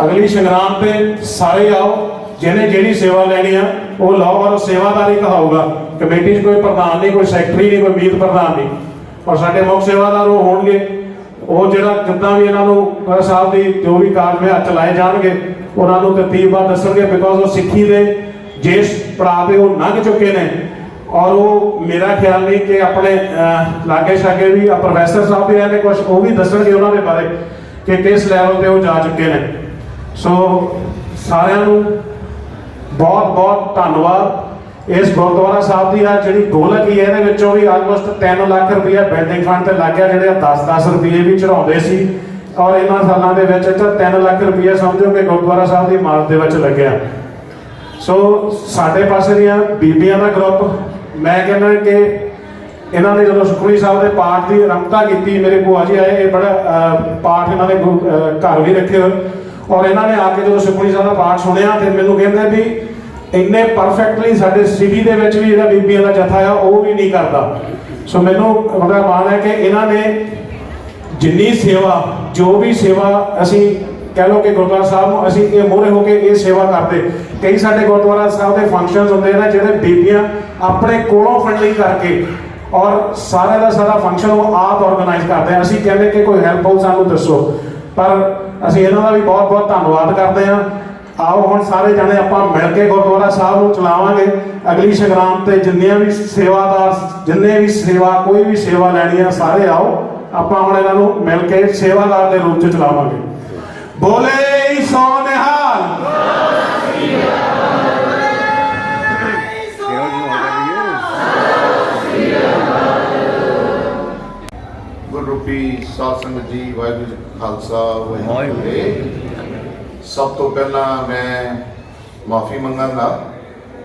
ਅਗਲੀ ਸੰਗਰਾਮ ਤੇ ਸਾਰੇ ਆਓ, ਜਿਹਨੇ ਜਿਹੜੀ ਸੇਵਾ ਲੈਣੀ ਆ, ਉਹ ਲਾਓ, ਔਰ ਉਹ ਸੇਵਾਦਾਰੀ ਕਹਾਊਗਾ। ਕਮੇਟੀ 'ਚ ਕੋਈ ਪ੍ਰਧਾਨ ਨਹੀਂ, ਕੋਈ ਸੈਕਟਰੀ ਨਹੀਂ, ਕੋਈ ਮੀਤ ਪ੍ਰਧਾਨ ਨਹੀਂ। ਔਰ ਸਾਡੇ ਮੁੱਖ ਸੇਵਾਦਾਰ ਉਹ ਹੋਣਗੇ। ਉਹ ਜਿਹੜਾ ਜਿੱਦਾਂ ਵੀ ਇਹਨਾਂ ਨੂੰ ਸਾਹਿਬ ਦੀ ਜੋ ਵੀ ਕਾਰਜ ਵਿੱਚ ਹੱਥ ਜਾਣਗੇ, ਉਹਨਾਂ ਨੂੰ ਤਰਤੀਬ ਬਾਅਦ ਦੱਸਣਗੇ ਬਿਕੋਜ਼ ਉਹ ਸਿੱਖੀ ਦੇ ਜਿਸ ਪੜਾਅ ਤੇ ਉਹ ਲੰਘ ਚੁੱਕੇ ਨੇ। ਔਰ ਉਹ ਮੇਰਾ ਖਿਆਲ ਨਹੀਂ ਕਿ ਆਪਣੇ ਲਾਗੇ ਛਾਗੇ ਵੀ ਪ੍ਰੋਫੈਸਰ ਸਾਹਿਬ ਵੀ ਨੇ ਕੁਝ ਉਹ ਵੀ ਦੱਸਣਗੇ ਉਹਨਾਂ ਦੇ ਬਾਰੇ ਕਿ ਕਿਸ ਲੈਵਲ ਤੇ ਉਹ ਜਾ ਚੁੱਕੇ ਨੇ। ਸੋ ਸਾਰਿਆਂ ਨੂੰ ਬਹੁਤ ਬਹੁਤ ਧੰਨਵਾਦ। ਇਸ ਗੁਰਦੁਆਰਾ ਸਾਹਿਬ ਦੀ ਆ ਜਿਹੜੀ ਗੋਲਕ ਹੀ ਹੈ, ਇਹਦੇ ਵਿੱਚੋਂ ਵੀ ਆਲਮੋਸਟ 3 ਲੱਖ ਰੁਪਏ ਬਿਲਡਿੰਗ ਫੰਡ ਤੇ ਲੱਗ ਗਿਆ, ਜਿਹੜੇ 10-10 ਰੁਪਏ ਵੀ ਚੜਾਉਂਦੇ ਸੀ। ਔਰ ਇਹਨਾਂ ਸਾਲਾਂ ਦੇ ਵਿੱਚ ਤਾਂ 3 ਲੱਖ ਰੁਪਏ ਸਮਝੋ ਕਿ ਗੁਰਦੁਆਰਾ ਸਾਹਿਬ ਦੀ ਇਮਾਰਤ ਦੇ ਵਿੱਚ ਲੱਗਿਆ। ਸੋ ਸਾਡੇ ਪਾਸੇ ਦੀਆਂ ਬੀਬੀਆਂ ਦਾ ਗਰੁੱਪ ਮੈਂ ਕਹਿੰਦਾ ਕਿ ਇਹਨਾਂ ਨੇ ਜਦੋਂ ਸੁਖਮਨੀ ਸਾਹਿਬ ਦੇ ਪਾਠ ਦੀ ਆਰੰਭਤਾ ਕੀਤੀ, ਮੇਰੇ ਭੂਆ ਜੀ ਆਏ, ਇਹ ਬੜਾ ਪਾਠ ਇਹਨਾਂ ਦੇ ਗੁਰੂ- ਘਰ ਵੀ ਰੱਖੇ ਹੋਏ। ਔਰ ਇਹਨਾਂ ਨੇ ਆ ਕੇ ਜਦੋਂ ਸੁਖਮਨੀ ਸਾਹਿਬ ਦਾ ਪਾਠ ਸੁਣਿਆ ਤੇ ਮੈਨੂੰ ਕਹਿੰਦੇ ਵੀ ਇੰਨੇ ਪਰਫੈਕਟਲੀ ਸਾਡੇ ਸਿਟੀ ਦੇ ਵਿੱਚ ਵੀ ਜਿਹੜਾ ਬੀਬੀਆਂ ਦਾ ਜਥਾ ਆ, ਉਹ ਵੀ ਨਹੀਂ ਕਰਦਾ। ਸੋ ਮੈਨੂੰ ਬੜਾ ਮਾਣ ਹੈ ਕਿ ਇਹਨਾਂ ਨੇ ਜਿੰਨੀ ਸੇਵਾ, ਜੋ ਵੀ ਸੇਵਾ ਅਸੀਂ ਕਹਿ ਲਓ ਕਿ ਗੁਰਦੁਆਰਾ ਸਾਹਿਬ ਨੂੰ ਅਸੀਂ ਇਹ ਮੋਹਰੇ ਹੋ ਕੇ ਇਹ ਸੇਵਾ ਕਰਦੇ। ਕਈ ਸਾਡੇ ਗੁਰਦੁਆਰਾ ਸਾਹਿਬ ਦੇ ਫੰਕਸ਼ਨਸ ਹੁੰਦੇ ਨੇ, ਜਿਹੜੇ ਬੀਬੀਆਂ ਆਪਣੇ ਕੋਲੋਂ ਫੰਡਿੰਗ ਕਰਕੇ ਔਰ ਸਾਰਾ ਦਾ ਸਾਰਾ ਫੰਕਸ਼ਨ ਉਹ ਆਪ ਆਰਗੇਨਾਈਜ਼ ਕਰਦੇ ਆ। ਅਸੀਂ ਕਹਿੰਦੇ ਕਿ ਕੋਈ ਹੈਲਪ ਹੋ ਸਾਨੂੰ ਦੱਸੋ। ਪਰ ਅਸੀਂ ਇਹਨਾਂ ਦਾ ਵੀ ਬਹੁਤ ਬਹੁਤ ਧੰਨਵਾਦ ਕਰਦੇ ਹਾਂ। ਆਓ ਹੁਣ ਸਾਰੇ ਜਣੇ ਆਪਾਂ ਮਿਲ ਕੇ ਗੁਰਦੁਆਰਾ ਸਾਹਿਬ ਨੂੰ ਚਲਾਵਾਂਗੇ। ਅਗਲੀ ਸੰਗਰਾਮ ਤੇ ਜਿੰਨੀਆਂ ਵੀ ਸੇਵਾਦਾਰ, ਜਿੰਨੇ ਵੀ ਸੇਵਾ, ਕੋਈ ਵੀ ਸੇਵਾ ਲੈਣੀ ਆ, ਸਾਰੇ ਆਓ। ਆਪਾਂ ਹੁਣ ਇਹਨਾਂ ਨੂੰ ਮਿਲ ਕੇ ਸੇਵਾਦਾਰ ਦੇ ਰੂਪ ਚ ਚਲਾਵਾਂਗੇ। ਬੋਲੇ ਸੋ ਨਿਹਾਲ ਗੁਰਰੂਪੀ ਸਾਧ ਸੰਗਤ ਜੀ, ਵਾਹਿਗੁਰੂ ਜੀ ਖਾਲਸਾ ਵਾਹਿਗੁਰੂ ਸਭ ਤੋਂ ਪਹਿਲਾਂ ਮੈਂ ਮਾਫੀ ਮੰਗਾਂਗਾ।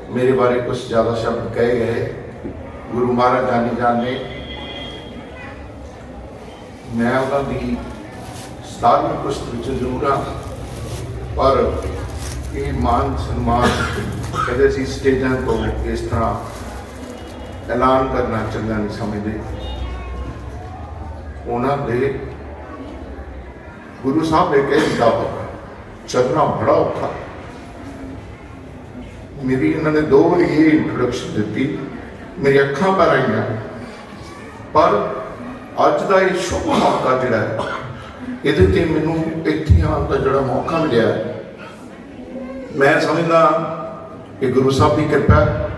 ਮੇਰੇ ਬਾਰੇ ਕੁਝ ਜ਼ਿਆਦਾ ਸ਼ਬਦ ਕਹੇ ਗਏ। ਗੁਰੂ ਮਹਾਰਾਜ ਜਾਨੀ ਜਾਨ ਨੇ। ਮੈਂ ਉਹਨਾਂ ਦੀ ਸਤਾਰਵੀਂ ਪੁਸ਼ਤ ਵਿੱਚ ਜ਼ਰੂਰ ਹਾਂ। ਪਰ ਇਹ ਮਾਨ ਸਨਮਾਨ ਕਦੇ ਸੀ ਸਟੇਜਾਂ ਤੋਂ ਇਸ ਤਰ੍ਹਾਂ ਐਲਾਨ ਕਰਨਾ ਚੰਗਾ ਨਹੀਂ ਸਮਝਦੇ। ਉਹਨਾਂ ਦੇ ਗੁਰੂ ਸਾਹਿਬ ਨੇ ਕਹਿ ਦਿੱਤਾ ਵਾ, ਚੱਲਣਾ ਬੜਾ ਔਖਾ। ਮੇਰੀ ਇਹਨਾਂ ਨੇ ਦੋ ਵਾਰੀ ਇਹ ਇੰਟਰੋਡਕਸ਼ਨ ਦਿੱਤੀ। ਮੇਰੀ ਅੱਖਾਂ ਪਰ ਆਈਆਂ। ਪਰ ਅੱਜ ਦਾ ਇਹ ਸ਼ੁਭ ਮੌਕਾ ਜਿਹੜਾ ਹੈ ਇਹਦੇ ਤੇ ਮੈਨੂੰ ਇੱਥੇ ਆਉਣ ਦਾ ਜਿਹੜਾ ਮੌਕਾ ਮਿਲਿਆ ਮੈਂ ਸਮਝਦਾ ਕਿ ਗੁਰੂ ਸਾਹਿਬ ਦੀ ਕਿਰਪਾ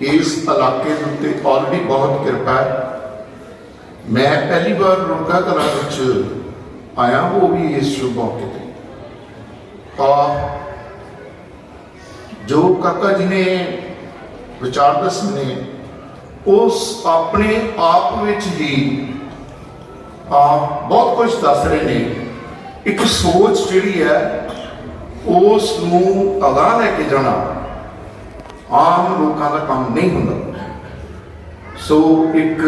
ਇਸ ਇਲਾਕੇ ਦੇ ਉੱਤੇ ਆਲਰੇਡੀ ਬਹੁਤ ਕਿਰਪਾ ਹੈ। ਮੈਂ ਪਹਿਲੀ ਵਾਰ ਰੁੜਕਾ ਕਲਾਂ ਵਿੱਚ ਆਇਆ ਉਹ ਵੀ ਇਸ ਸ਼ੁਭ ਮੌਕੇ ਤੇ। ਆ ਜੋ ਕਾਕਾ ਜੀ ਨੇ ਵਿਚਾਰ ਦੱਸੇ ਨੇ ਉਸ ਆਪਣੇ ਆਪ ਵਿੱਚ ਹੀ ਆ ਬਹੁਤ ਕੁਝ ਦੱਸ ਰਹੇ ਨੇ। ਇੱਕ ਸੋਚ ਜਿਹੜੀ ਹੈ, ਉਸ ਨੂੰ ਅਗਾਹ ਲੈ ਕੇ ਜਾਣਾ ਆਮ ਲੋਕਾਂ ਦਾ ਕੰਮ ਨਹੀਂ ਹੁੰਦਾ। ਸੋ ਇੱਕ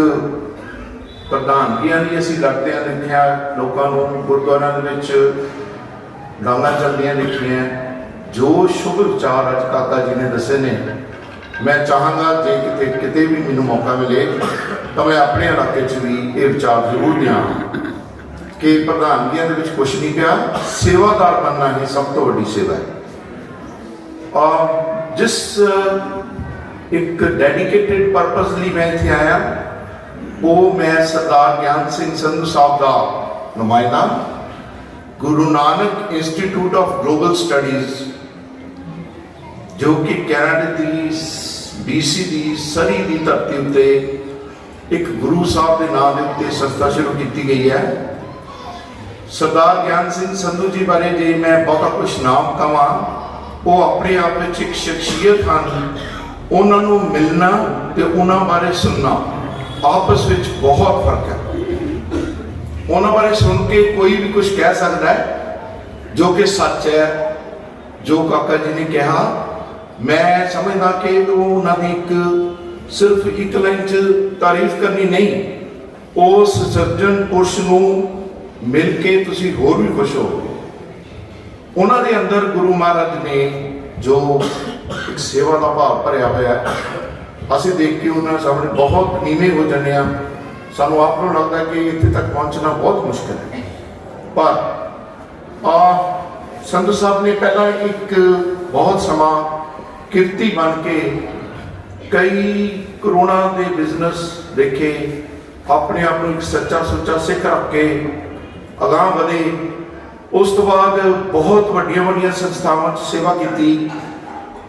ਪ੍ਰਧਾਨਗੀਆਂ ਦੀ ਅਸੀਂ ਲੜਦਿਆਂ ਦੇਖਿਆ ਲੋਕਾਂ ਨੂੰ ਗੁਰਦੁਆਰਿਆਂ ਦੇ ਵਿੱਚ ਗਾਲਾਂ ਚੱਲਦੀਆਂ ਦੇਖੀਆਂ। ਜੋ ਸ਼ੁਭ ਵਿਚਾਰ ਅੱਜ ਕਾਕਾ ਜੀ ਨੇ ਦੱਸੇ ਨੇ, ਮੈਂ ਚਾਹਾਂਗਾ ਜੇ ਕਿਤੇ ਕਿਤੇ ਵੀ ਮੈਨੂੰ ਮੌਕਾ ਮਿਲੇ, ਤਾਂ ਮੈਂ ਆਪਣੇ ਇਲਾਕੇ 'ਚ ਵੀ ਇਹ ਵਿਚਾਰ ਜ਼ਰੂਰ ਦਿਆਂ। ਕਿ ਪ੍ਰਧਾਨਗੀਆਂ ਦੇ ਵਿੱਚ ਕੁਛ ਨਹੀਂ ਪਿਆ, ਸੇਵਾਦਾਰ ਬਣਨਾ ਹੀ ਸਭ ਤੋਂ ਵੱਡੀ ਸੇਵਾ ਹੈ। ਔਰ ਜਿਸ, ਇੱਕ ਡੈਡੀਕੇਟਿਡ ਪਰਪਸ ਲਈ ਮੈਂ ਇੱਥੇ ਆਇਆ ਉਹ ਮੈਂ ਸਰਦਾਰ ਗਿਆਨ ਸਿੰਘ ਸੰਧੂ ਸਾਹਿਬ ਦਾ ਨੁਮਾਇੰਦਾ, Guru Nanak institute of global studies, ਜੋ ਕਿ ਕੈਨੇਡਾ ਦੀ BC ਦੀ ਸਰੀ ਦੀ ਧਰਤੀ ਉੱਤੇ ਇੱਕ ਗੁਰੂ ਸਾਹਿਬ ਦੇ ਨਾਮ ਦੇ ਉੱਤੇ ਸੰਸਥਾ ਸ਼ੁਰੂ ਕੀਤੀ ਗਈ ਹੈ। ਸਰਦਾਰ ਗਿਆਨ ਸਿੰਘ ਸੰਧੂ ਜੀ ਬਾਰੇ ਜੇ ਮੈਂ ਬਹੁਤਾ ਕੁਝ ਨਾਮ ਕਵਾਂ ਉਹ ਆਪਣੇ ਆਪ ਵਿੱਚ ਇੱਕ ਸ਼ਖਸੀਅਤ ਹਨ। ਉਹਨਾਂ ਨੂੰ ਮਿਲਣਾ ਤੇ ਉਹਨਾਂ ਬਾਰੇ ਸੁਣਨਾ। ਆਪਸ ਵਿੱਚ ਬਹੁਤ ਫ਼ਰਕ ਹੈ। ਉਹਨਾਂ ਬਾਰੇ ਸੁਣ ਕੇ ਕੋਈ ਵੀ ਕੁਝ ਕਹਿ ਸਕਦਾ ਹੈ, ਜੋ ਕਿ ਸੱਚ ਹੈ, ਜੋ ਕਾਕਾ ਜੀ ਨੇ ਕਿਹਾ। ਮੈਂ ਸਮਝਦਾ ਕਿ ਉਹ ਉਹਨਾਂ ਦੀ ਇੱਕ ਸਿਰਫ ਇੱਕ ਲਾਈਨ 'ਚ ਤਾਰੀਫ ਕਰਨੀ ਨਹੀਂ, ਉਸ ਸੱਜਣ ਪੁਰਸ਼ ਨੂੰ ਮਿਲ ਕੇ ਤੁਸੀਂ ਹੋਰ ਵੀ ਖੁਸ਼ ਹੋਵੋਗੇ। ਉਹਨਾਂ ਦੇ ਅੰਦਰ ਗੁਰੂ ਮਹਾਰਾਜ ਨੇ ਜੋ ਇੱਕ ਸੇਵਾ ਦਾ ਭਾਵ ਭਰਿਆ ਹੋਇਆ ਹੈ ਅਸੀਂ ਦੇਖ ਕੇ ਉਹਨਾਂ ਸਾਹਮਣੇ ਬਹੁਤ ਨੀਵੇਂ ਹੋ ਜਾਂਦੇ ਆ ਸਾਨੂੰ ਆਪ ਨੂੰ ਲੱਗਦਾ ਕਿ ਇੱਥੇ ਤੱਕ ਪਹੁੰਚਣਾ ਬਹੁਤ ਮੁਸ਼ਕਲ ਹੈ। ਪਰ ਆ ਸੰਧੂ ਸਾਹਿਬ ਨੇ ਪਹਿਲਾਂ ਇੱਕ ਬਹੁਤ ਸਮਾਂ ਕਿਰਤੀ ਬਣ ਕੇ ਕਈ ਕਰੋਨਾ ਦੇ ਬਿਜ਼ਨਸ ਦੇਖੇ, ਆਪਣੇ ਆਪ ਨੂੰ ਇੱਕ ਸੱਚਾ ਸੁੱਚਾ ਸਿੱਖ ਰੱਖ ਕੇ ਅਗਾਹ ਵਧੇ। ਉਸ ਤੋਂ ਬਾਅਦ ਬਹੁਤ ਵੱਡੀਆਂ ਵੱਡੀਆਂ ਸੰਸਥਾਵਾਂ 'ਚ ਸੇਵਾ ਕੀਤੀ।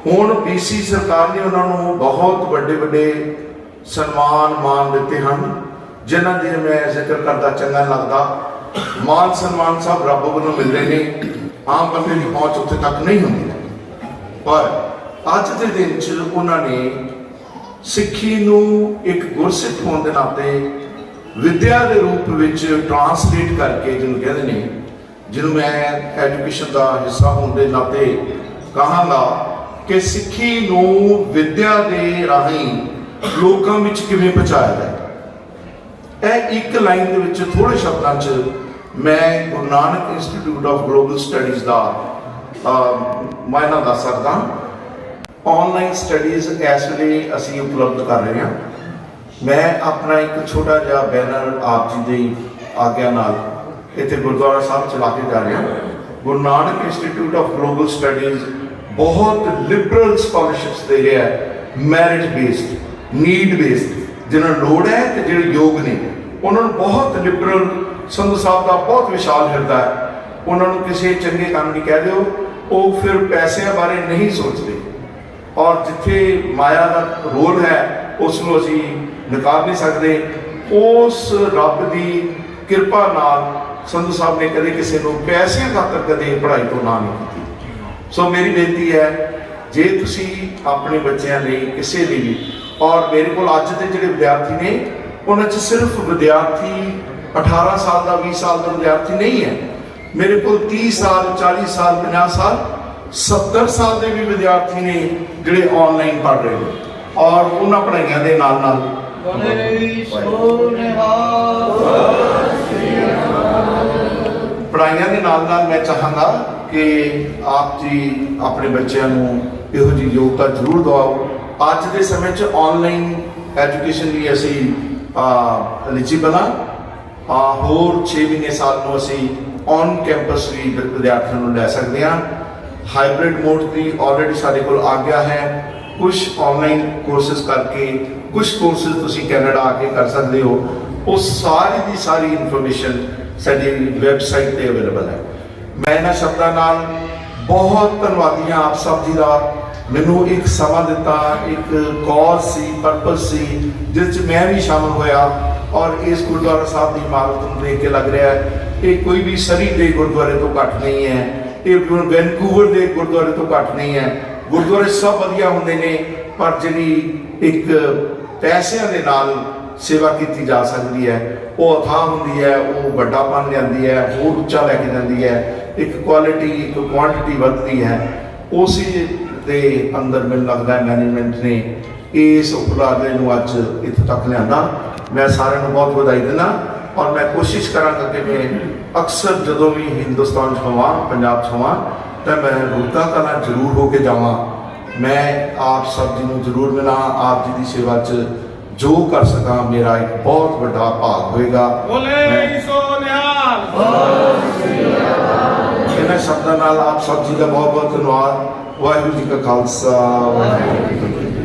ਹੁਣ BC ਸਰਕਾਰ ਨੇ ਉਹਨਾਂ ਨੂੰ ਬਹੁਤ ਵੱਡੇ ਵੱਡੇ ਸਨਮਾਨ ਮਾਨ ਦਿੱਤੇ ਹਨ, ਜਿਨ੍ਹਾਂ ਦੀ ਮੈਂ ਜ਼ਿਕਰ ਕਰਦਾ ਚੰਗਾ ਲੱਗਦਾ। ਮਾਨ ਸਨਮਾਨ ਸਭ ਰੱਬ ਵੱਲੋਂ ਮਿਲਦੇ ਨੇ, ਆਮ ਬੰਦੇ ਦੀ ਪਹੁੰਚ ਉੱਥੇ ਤੱਕ ਨਹੀਂ ਹੁੰਦੀ। ਪਰ ਅੱਜ ਦੇ ਦਿਨ 'ਚ ਉਹਨਾਂ ਨੇ ਸਿੱਖੀ ਨੂੰ ਇੱਕ ਗੁਰਸਿੱਖ ਹੋਣ ਦੇ ਨਾਤੇ ਵਿਦਿਆ ਦੇ ਰੂਪ ਵਿੱਚ ਟਰਾਂਸਲੇਟ ਕਰਕੇ ਜਿਹਨੂੰ ਕਹਿੰਦੇ ਨੇ, ਜਿਹਨੂੰ ਮੈਂ ਐਜੂਕੇਸ਼ਨ ਦਾ ਹਿੱਸਾ ਹੋਣ ਦੇ ਨਾਤੇ ਕਹਾਂਗਾ ਕਿ ਸਿੱਖੀ ਨੂੰ ਵਿਦਿਆ ਦੇ ਰਾਹੀਂ ਲੋਕਾਂ ਵਿੱਚ ਕਿਵੇਂ ਪਹੁੰਚਾਇਆ ਜਾਏ। ਇਹ ਇੱਕ ਲਾਈਨ ਦੇ ਵਿੱਚ ਥੋੜੇ ਸ਼ਬਦਾਂ 'ਚ ਮੈਂ Guru Nanak institute of global studies ਦਾ ਮਾਇਨਾ ਦੱਸ ਸਕਦਾ ਆਨਲਾਈਨ ਸਟੱਡੀਜ਼ ਇਸ ਵੇਲੇ ਅਸੀਂ ਉਪਲਬਧ ਕਰ ਰਹੇ ਹਾਂ। ਮੈਂ ਆਪਣਾ ਇੱਕ ਛੋਟਾ ਜਿਹਾ ਬੈਨਰ ਆਪ ਜੀ ਦੀ ਆਗਿਆ ਨਾਲ ਇੱਥੇ ਗੁਰਦੁਆਰਾ ਸਾਹਿਬ ਚਲਾ ਕੇ ਜਾ ਰਿਹਾ। Guru Nanak institute of global studies ਬਹੁਤ ਲਿਬਰਲ ਸਕਾਲਰਸ਼ਿਪਸ ਦੇ ਰਿਹਾ ਹੈ ਮੈਰਿਟ ਬੇਸਡ ਨੀਡ ਬੇਸਡ ਜਿਹਨਾਂ ਨੂੰ ਲੋੜ ਹੈ ਤੇ ਜਿਹੜੇ ਯੋਗ ਨੇ, ਉਹਨਾਂ ਨੂੰ ਬਹੁਤ ਲਿਬਰਲ ਸੰਧੂ ਸਾਹਿਬ ਦਾ ਬਹੁਤ ਵਿਸ਼ਾਲ ਹਿਰਦਾ ਹੈ। ਉਹਨਾਂ ਨੂੰ ਕਿਸੇ ਚੰਗੇ ਕੰਮ ਨਹੀਂ ਕਹਿ ਦਿਓ, ਉਹ ਫਿਰ ਪੈਸਿਆਂ ਬਾਰੇ ਨਹੀਂ ਸੋਚਦੇ। ਔਰ ਜਿੱਥੇ ਮਾਇਆ ਦਾ ਰੋਲ ਹੈ, ਉਸ ਨੂੰ ਅਸੀਂ ਨਕਾਰ ਨਹੀਂ ਸਕਦੇ। ਉਸ ਰੱਬ ਦੀ ਕਿਰਪਾ ਨਾਲ ਸੰਧੂ ਸਾਹਿਬ ਨੇ ਕਦੇ ਕਿਸੇ ਨੂੰ ਪੈਸਿਆਂ ਖਾਤਰ ਕਦੇ ਪੜ੍ਹਾਈ ਤੋਂ ਨਾ ਨਹੀਂ ਕੀਤੀ। ਸੋ ਮੇਰੀ ਬੇਨਤੀ ਹੈ, ਜੇ ਤੁਸੀਂ ਆਪਣੇ ਬੱਚਿਆਂ ਲਈ ਕਿਸੇ ਲਈ ਵੀ ਔਰ ਮੇਰੇ ਕੋਲ ਅੱਜ ਦੇ ਜਿਹੜੇ ਵਿਦਿਆਰਥੀ ਨੇ, ਉਹਨਾਂ 'ਚ ਸਿਰਫ ਵਿਦਿਆਰਥੀ 18 ਸਾਲ ਦਾ 20 ਸਾਲ ਦਾ ਵਿਦਿਆਰਥੀ ਨਹੀਂ ਹੈ। ਮੇਰੇ ਕੋਲ 30 ਸਾਲ 40 ਸਾਲ 50 ਸਾਲ 70 ਸਾਲ ਦੇ ਵੀ ਵਿਦਿਆਰਥੀ ਨੇ ਜਿਹੜੇ ਆਨਲਾਈਨ ਪੜ੍ਹ ਰਹੇ ਨੇ, ਔਰ ਉਹਨਾਂ ਪੜ੍ਹਾਈਆਂ ਦੇ ਨਾਲ ਨਾਲ ਪੜ੍ਹਾਈਆਂ ਦੇ ਨਾਲ ਨਾਲ ਮੈਂ ਚਾਹਾਂਗਾ ਕਿ ਆਪ ਜੀ ਆਪਣੇ ਬੱਚਿਆਂ ਨੂੰ ਇਹੋ ਜਿਹੀ ਯੋਗਤਾ ਜ਼ਰੂਰ ਦਿਵਾਓ। ਅੱਜ ਦੇ ਸਮੇਂ 'ਚ ਆਨਲਾਈਨ ਐਜੂਕੇਸ਼ਨ ਲਈ ਅਸੀਂ ਐਲੀਜੀਬਲ ਹਾਂ। ਆ ਹੋਰ 6 ਮਹੀਨੇ ਸਾਲ ਨੂੰ ਅਸੀਂ ਔਨ ਕੈਂਪਸ ਵੀ ਵਿਦ- ਵਿਦਿਆਰਥੀਆਂ ਨੂੰ ਲੈ ਸਕਦੇ ਹਾਂ। ਹਾਈਬ੍ਰਿਡ ਮੋਡ ਦੀ ਆਲਰੇਡੀ ਸਾਡੇ ਕੋਲ ਆ ਗਿਆ ਹੈ। ਕੁਝ ਆਨਲਾਈਨ ਕੋਰਸਸ ਕਰਕੇ ਕੁਝ ਕੋਰਸਸ ਤੁਸੀਂ ਕੈਨੇਡਾ ਆ ਕੇ ਕਰ ਸਕਦੇ ਹੋ। ਉਹ ਸਾਰੀ ਦੀ ਸਾਰੀ ਇਨਫੋਰਮੇਸ਼ਨ ਸਾਡੀ ਵੈਬਸਾਈਟ ਤੇ ਅਵੇਲੇਬਲ ਹੈ। ਮੈਂ ਇਹਨਾਂ ਸ਼ਬਦਾਂ ਨਾਲ ਬਹੁਤ ਧੰਨਵਾਦੀ ਹਾਂ ਆਪ ਸਭ ਜੀ ਦਾ। ਮੈਨੂੰ ਇੱਕ ਸਮਾਂ ਦਿੱਤਾ, ਇੱਕ ਕੌਜ਼ ਸੀ ਪਰਪਸ ਸੀ, ਜਿਸ 'ਚ ਮੈਂ ਵੀ ਸ਼ਾਮਲ ਹੋਇਆ ਔਰ ਇਸ ਗੁਰਦੁਆਰਾ ਸਾਹਿਬ ਦੀ ਇਮਾਰਤ ਨੂੰ ਦੇਖ ਕੇ ਲੱਗ ਰਿਹਾ ਹੈ। ਇਹ ਕੋਈ ਵੀ ਸਰੀ ਦੇ ਗੁਰਦੁਆਰੇ ਤੋਂ ਘੱਟ ਨਹੀਂ ਹੈ। ਇਹ ਵੈਨਕੂਵਰ ਦੇ ਗੁਰਦੁਆਰੇ ਤੋਂ ਘੱਟ ਨਹੀਂ ਹੈ। ਗੁਰਦੁਆਰੇ ਸਭ ਵਧੀਆ ਹੁੰਦੇ ਨੇ, ਪਰ ਜਿਹੜੀ ਇੱਕ ਪੈਸਿਆਂ ਦੇ ਨਾਲ ਸੇਵਾ ਕੀਤੀ ਜਾ ਸਕਦੀ ਹੈ, ਉਹ ਅਥਾਹ ਹੁੰਦੀ ਹੈ, ਉਹ ਵੱਡਾ ਬਣ ਜਾਂਦੀ ਹੈ, ਹੋਰ ਉੱਚਾ ਲੈ ਕੇ ਜਾਂਦੀ ਹੈ। ਇੱਕ ਕੁਆਲਿਟੀ ਇੱਕ ਕੁਆਂਟੀਟੀ ਵੱਧਦੀ ਹੈ ਉਸੇ ਦੇ ਅੰਦਰ ਮੈਨੂੰ ਲੱਗਦਾ ਹੈ ਮੈਨੇਜਮੈਂਟ ਨੇ ਇਸ ਉਪਰਾਲੇ ਨੂੰ ਅੱਜ ਇੱਥੇ ਤੱਕ ਲਿਆਂਦਾ। ਮੈਂ ਸਾਰਿਆਂ ਨੂੰ ਬਹੁਤ ਵਧਾਈ ਦਿੰਦਾ ਔਰ ਮੈਂ ਕੋਸ਼ਿਸ਼ ਕਰਾਂਗਾ ਕਿ ਮੈਂ ਅਕਸਰ ਜਦੋਂ ਵੀ ਹਿੰਦੁਸਤਾਨ 'ਚ ਹੋਵਾਂ ਪੰਜਾਬ 'ਚ ਹੋਵਾਂ ਤਾਂ ਮੈਂ ਰੁੜਕਾ ਕਲਾਂ ਜ਼ਰੂਰ ਹੋ ਕੇ ਜਾਵਾਂ। ਮੈਂ ਆਪ ਸਭ ਜੀ ਨੂੰ ਜ਼ਰੂਰ ਮਿਲਾਂ ਆਪ ਜੀ ਦੀ ਸੇਵਾ 'ਚ ਜੋ ਕਰ ਸਕਾਂ ਮੇਰਾ ਇੱਕ ਬਹੁਤ ਵੱਡਾ ਭਾਗ ਹੋਏਗਾ। ਮੈਂ- ਸੋ ਨਿਹਾਲ ਇਹਨਾਂ ਸ਼ਬਦਾਂ ਨਾਲ ਆਪ ਸਭ ਜੀ ਦਾ ਬਹੁਤ ਬਹੁਤ ਧੰਨਵਾਦ ਵਾਹਿਗੁਰੂ ਜੀ ਕਾ ਖਾਲਸਾ, ਵਾਹਿਗੁਰੂ ਜੀ ਕੀ ਫਤਿਹ।